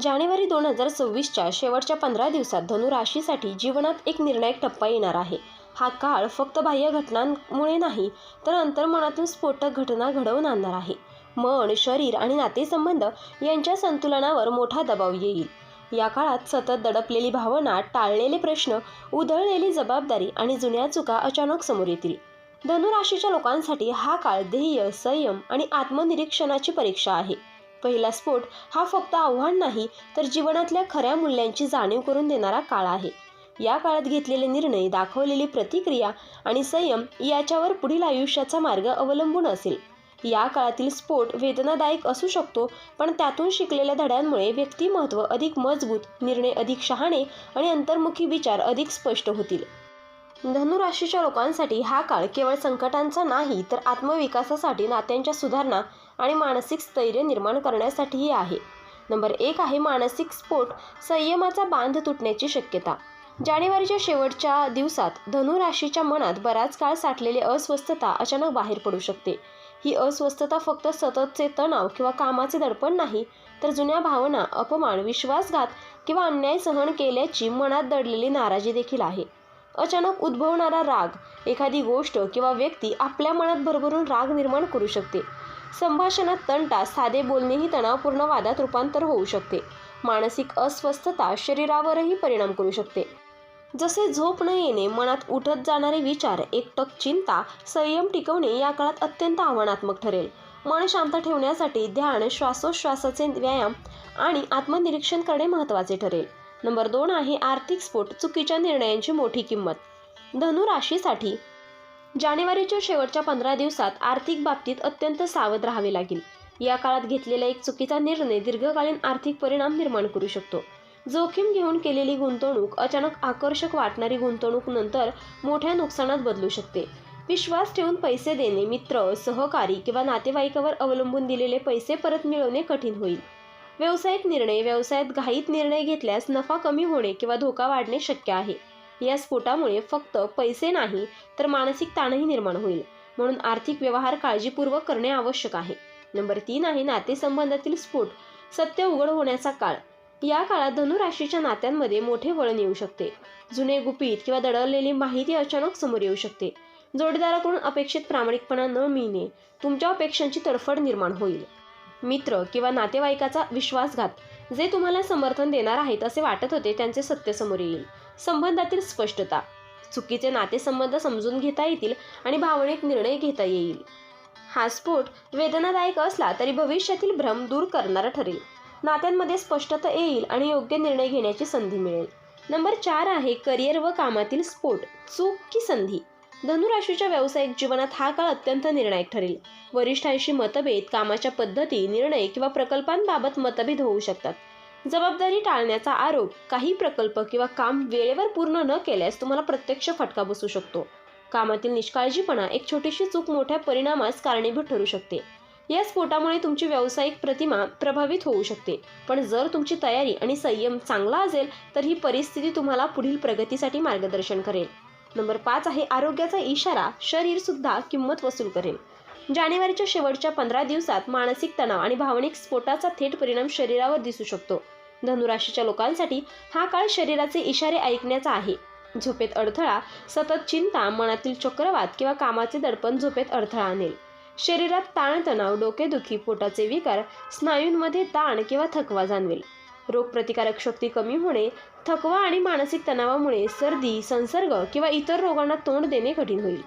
जानेवारी दोन हजार सव्वीसच्या शेवटच्या पंधरा दिवसात धनुराशीसाठी जीवनात एक निर्णायक टप्पा येणार आहे. हा काळ फक्त बाह्य घटनांमुळे नाही तर अंतर्मनातून स्फोटक घटना घडवून आणणार आहे. मन शरीर आणि नातेसंबंध यांच्या संतुलनावर मोठा दबाव येईल. या काळात सतत दडपलेली भावना टाळलेले प्रश्न उधळलेली जबाबदारी आणि जुन्या चुका अचानक समोर येतील. धनुराशीच्या लोकांसाठी हा काळ ध्येय संयम आणि आत्मनिरीक्षणाची परीक्षा आहे. पहिला स्फोट हा फक्त आव्हान नाही तर जीवनातल्या खऱ्या मूल्यांची जाणीव करून देणारा काळ आहे. या काळात घेतलेले निर्णय दाखवलेली प्रतिक्रिया आणि संयम याच्यावर पुढील आयुष्याचा मार्ग अवलंबून असेल. या काळातील स्फोट वेदनादायक असू शकतो पण त्यातून शिकलेल्या धड्यांमुळे व्यक्तिमत्व अधिक मजबूत निर्णय अधिक शहाणे आणि अंतर्मुखी विचार अधिक स्पष्ट होतील. धनुराशीच्या लोकांसाठी हा काळ केवळ संकटांचा नाही तर आत्मविकासासाठी नात्यांच्या सुधारणा आणि मानसिक स्थैर्य निर्माण करण्यासाठीही आहे. नंबर एक आहे मानसिक स्फोट संयमाचा बांध तुटण्याची शक्यता. जानेवारीच्या शेवटच्या दिवसात धनुराशीच्या मनात बराच काळ साठलेली अस्वस्थता अचानक बाहेर पडू शकते. ही अस्वस्थता फक्त सततचे तणाव किंवा कामाचे दडपण नाही तर जुन्या भावना अपमान विश्वासघात किंवा अन्याय सहन केल्याची मनात दडलेली नाराजी देखील आहे. अचानक उद्भवणारा राग एखादी गोष्ट किंवा व्यक्ती आपल्या मनात भरभरून राग निर्माण करू शकते. संभाषणात तंटा साधे बोलणेही तणावपूर्ण वादात रूपांतर होऊ शकते. मानसिक अस्वस्थता शरीरावरही परिणाम करू शकते. जसे झोप न येणे मनात उठत जाणारे विचार एकटक चिंता संयम टिकवणे या काळात अत्यंत आव्हानात्मक ठरेल. मन शांत ठेवण्यासाठी ध्यान श्वासोश्वासाचे व्यायाम आणि आत्मनिरीक्षण करणे महत्त्वाचे ठरेल. नंबर दोन आहे आर्थिक स्फोट चुकीच्या निर्णयांची मोठी किंमत. धनु राशीसाठी जानेवारीच्या शेवटच्या पंधरा दिवसात आर्थिक बाबतीत अत्यंत सावध राहावे लागेल. या काळात घेतलेला एक चुकीचा निर्णय दीर्घकालीन आर्थिक परिणाम निर्माण करू शकतो. जोखीम घेऊन केलेली गुंतवणूक अचानक आकर्षक वाटणारी गुंतवणूक नंतर मोठ्या नुकसानात बदलू शकते. विश्वास ठेवून पैसे देणे मित्र सहकारी किंवा नातेवाईकावर अवलंबून दिलेले पैसे परत मिळवणे कठीण होईल. व्यावसायिक निर्णय व्यवसायात घाईत निर्णय घेतल्यास नफा कमी होणे किंवा धोका वाढणे शक्य आहे. या स्फोटामुळे फक्त पैसे नाही तर मानसिक ताणही निर्माण होईल. म्हणून आर्थिक व्यवहार काळजीपूर्वक करणे आवश्यक आहे. नंबर तीन आहे नातेसंबंधातील स्फोट. सत्य उघड होण्याचा काळ. या काळात धनुराशीच्या नात्यांमध्ये मोठे वळण येऊ शकते. जुने गुपित किंवा दडवलेली माहिती अचानक समोर येऊ शकते. जोडीदाराकडून अपेक्षित प्रामाणिकपणा न मिळणे तुमच्या अपेक्षांची तडफड निर्माण होईल. मित्र किंवा नातेवाईकाचा विश्वासघात जे तुम्हाला समर्थन देणार आहेत असे वाटत होते त्यांचे सत्य समोर येईल. संबंधातील स्पष्टता. चुकीचे नातेसंबंध समजून घेता येतील आणि भावनिक निर्णय घेता येईल. हा स्फोट वेदनादायक असला तरी भविष्यातील भ्रम दूर करणारा ठरेल. नात्यांमध्ये स्पष्टता येईल आणि योग्य निर्णय घेण्याची संधी मिळेल. नंबर चार आहे करिअर व कामातील स्फोट. चूक की संधी? धनुराशीच्या व्यावसायिक जीवनात हा काळ अत्यंत निर्णायक ठरेल. वरिष्ठांशी मतभेद कामाच्या पद्धती निर्णय किंवा प्रकल्पांबाबत मतभेद होऊ शकतात. जबाबदारी टाळण्याचा आरोप काही प्रकल्प किंवा काम वेळेवर पूर्ण न केल्यास तुम्हाला प्रत्यक्ष फटका बसू शकतो. कामातील निष्काळजीपणा एक छोटीशी चूक मोठ्या परिणामास कारणीभूत ठरू शकते. या स्फोटामुळे तुमची व्यावसायिक प्रतिमा प्रभावित होऊ शकते. पण जर तुमची तयारी आणि संयम चांगला असेल तर ही परिस्थिती तुम्हाला पुढील प्रगतीसाठी मार्गदर्शन करेल. नंबर पाच आहे आरोग्याचा इशारा शरीर सुद्धा किंमत वसूल करेल. जानेवारीच्या शेवटच्या पंधरा दिवसात मानसिक तणाव आणि भावनिक स्फोटाचा थेट परिणाम शरीरावर दिसू शकतो. धनुराशीच्या लोकांसाठी हा काळ शरीराचे इशारे ऐकण्याचा आहे. झोपेत अडथळा सतत चिंता मनातील चक्रवात किंवा कामाचे दडपण झोपेत अडथळा आणेल. शरीरात ताणतणाव डोकेदुखी पोटाचे विकार स्नायूंमध्ये ताण किंवा थकवा जाणवेल. रोगप्रतिकारक शक्ती कमी होणे थकवा आणि मानसिक तणावामुळे सर्दी संसर्ग किंवा इतर रोगांना तोंड देणे कठीण होईल.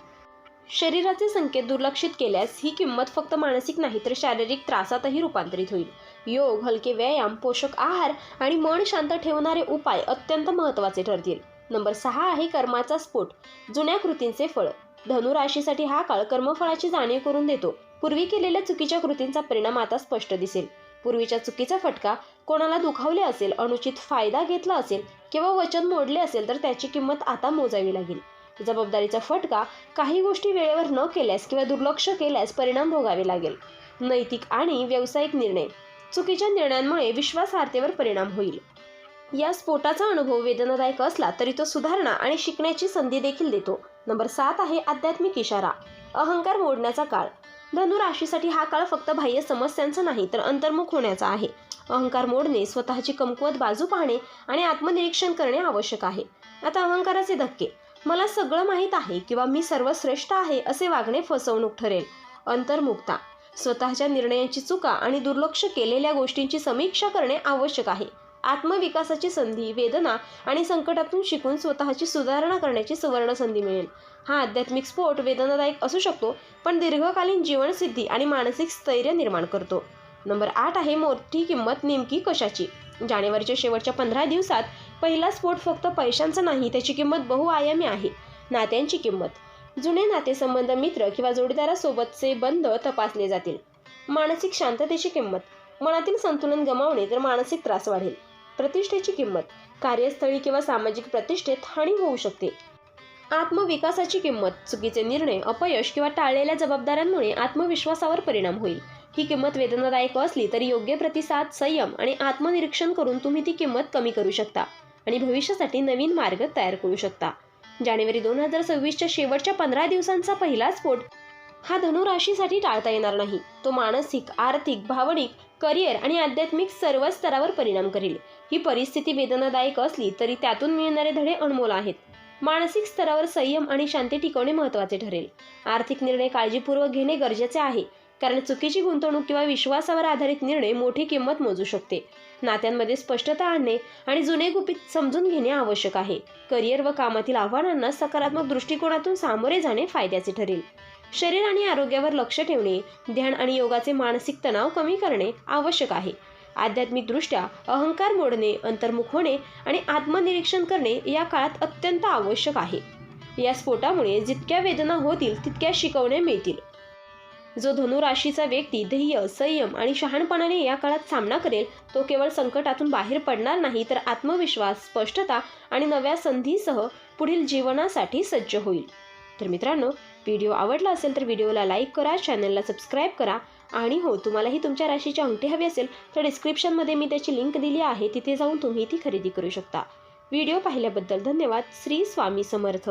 शरीराचे संकेत दुर्लक्षित केल्यास ही किंमत फक्त मानसिक नाही तर शारीरिक त्रासातही रूपांतरित होईल. योग हलके व्यायाम पोषक आहार आणि मन शांत ठेवणारे उपाय अत्यंत महत्त्वाचे ठरतील. नंबर सहा आहे कर्माचा स्फोट. जुन्या कृतींचे फळ. धनुराशीसाठी हा काळ कर्मफळाची जाणीव करून देतो. पूर्वी केलेल्या चुकीच्या कृतींचा परिणाम आता स्पष्ट दिसेल. पूर्वीच्या चुकीचा फटका कोणाला दुखावले असेल अनुचित फायदा घेतला असेल किंवा वचन मोडले असेल तर त्याची किंमत आता मोजावी लागेल. जबाबदारीचा फटका काही गोष्टी वेळेवर न केल्यास किंवा दुर्लक्ष केल्यास परिणाम भोगावे लागेल. नैतिक आणि व्यावसायिक निर्णय. चुकीच्या निर्णयांमुळे विश्वासार्हतेवर परिणाम होईल. या स्फोटाचा अनुभव वेदनादायक असला तरी तो सुधारणा आणि शिकण्याची संधी देखील देतो. नंबर सात आहे आध्यात्मिक इशारा. अहंकार मोडण्याचा काळ. धनु राशीसाठी हा काळ फक्त बाह्य समस्यांचा नाही तर अंतर्मुख होण्याचा आहे. अहंकार मोडणे स्वतःची कमकुवत बाजू पाहणे आणि आत्मनिरीक्षण करणे आवश्यक आहे. आता अहंकाराचे धक्के. मला सगळं माहीत आहे किंवा मी सर्वश्रेष्ठ आहे असे वागणे फसवणूक ठरेल. अंतर्मुक्ता स्वतःच्या निर्णयांची चुका आणि दुर्लक्ष केलेल्या गोष्टींची समीक्षा करणे आवश्यक आहे. आत्मविकासाची संधी वेदना आणि संकटातून शिकून स्वतःची सुधारणा करण्याची सुवर्ण संधी मिळेल. हा आध्यात्मिक स्फोट वेदनादायक असू शकतो पण दीर्घकालीन जीवनसिद्धी आणि मानसिक स्थैर्य निर्माण करतो. नंबर आठ आहे मोठी किंमत नेमकी कशाची? जानेवारीच्या शेवटच्या पंधरा दिवसात पहिला स्फोट फक्त पैशांचा नाही त्याची किंमत बहुआयामी आहे. नात्यांची किंमत. जुने नातेसंबंध मित्र किंवा जोडीदारासोबतचे बंध तपासले जातील. मानसिक शांततेची किंमत. मनातील संतुलन गमावणे तर मानसिक त्रास वाढेल. प्रतिष्ठेची किंमत. कार्यस्थळी किंवा सामाजिक प्रतिष्ठेत हानी होऊ शकते. आत्मविकासाची किंमत. चुकीचे निर्णय अपयश किंवा टाळलेल्या जबाबदाऱ्यांमुळे आत्मविश्वासावर परिणाम होईल. ही किंमत वेदनादायक असली तरी योग्य प्रतिसाद संयम आणि आत्मनिरीक्षण करून तुम्ही ती किंमत कमी करू शकता आणि भविष्यासाठी नवीन मार्ग तयार करू शकता. जानेवारी दोन हजार सव्वीसच्या शेवटच्या पंधरा दिवसांचा पहिला स्फोट हा धनुराशीसाठी टाळता येणार नाही. तो मानसिक आर्थिक भावनिक करिअर आणि आध्यात्मिक सर्व स्तरावर परिणाम करेल. ही परिस्थिती वेदनादायक असली तरी त्यातून मिळणारे धडे अनमोल आहेत. मानसिक स्तरावर संयम आणि शांती टिकवणे महत्त्वाचे ठरेल. आर्थिक निर्णय काळजीपूर्वक घेणे गरजेचे आहे. कारण चुकीची गुंतवणूक किंवा विश्वासावर आधारित निर्णय मोठी किंमत मोजू शकते. नात्यांमध्ये स्पष्टता आणणे आणि जुने गुपित समजून घेणे आवश्यक आहे. करिअर व कामातील आव्हानांना सकारात्मक दृष्टिकोनातून सामोरे जाणे फायद्याचे ठरेल. शरीर आणि आरोग्यावर लक्ष ठेवणे ध्यान आणि योगाचे मानसिक तणाव कमी करणे आवश्यक आहे. आध्यात्मिकदृष्ट्या अहंकार मोडणे अंतर्मुख होणे आणि आत्मनिरीक्षण करणे या काळात अत्यंत आवश्यक आहे. या स्फोटामुळे जितक्या वेदना होतील तितक्या शिकवणे मिळतील. जो धनुराशीचा व्यक्ती ध्येय संयम आणि शहाणपणाने या काळात सामना करेल तो केवळ संकटातून बाहेर पडणार नाही तर आत्मविश्वास स्पष्टता आणि नव्या संधीसह पुढील जीवनासाठी सज्ज होईल. तर मित्रांनो व्हिडिओ आवडला असेल तर व्हिडिओला लाईक करा चॅनलला सबस्क्राईब करा आणि हो तुम्हालाही तुमच्या राशीची अंगठी हवी असेल तर डिस्क्रिप्शनमध्ये मी त्याची लिंक दिली आहे तिथे जाऊन तुम्ही ती खरेदी करू शकता. व्हिडिओ पाहिल्याबद्दल धन्यवाद. श्री स्वामी समर्थ.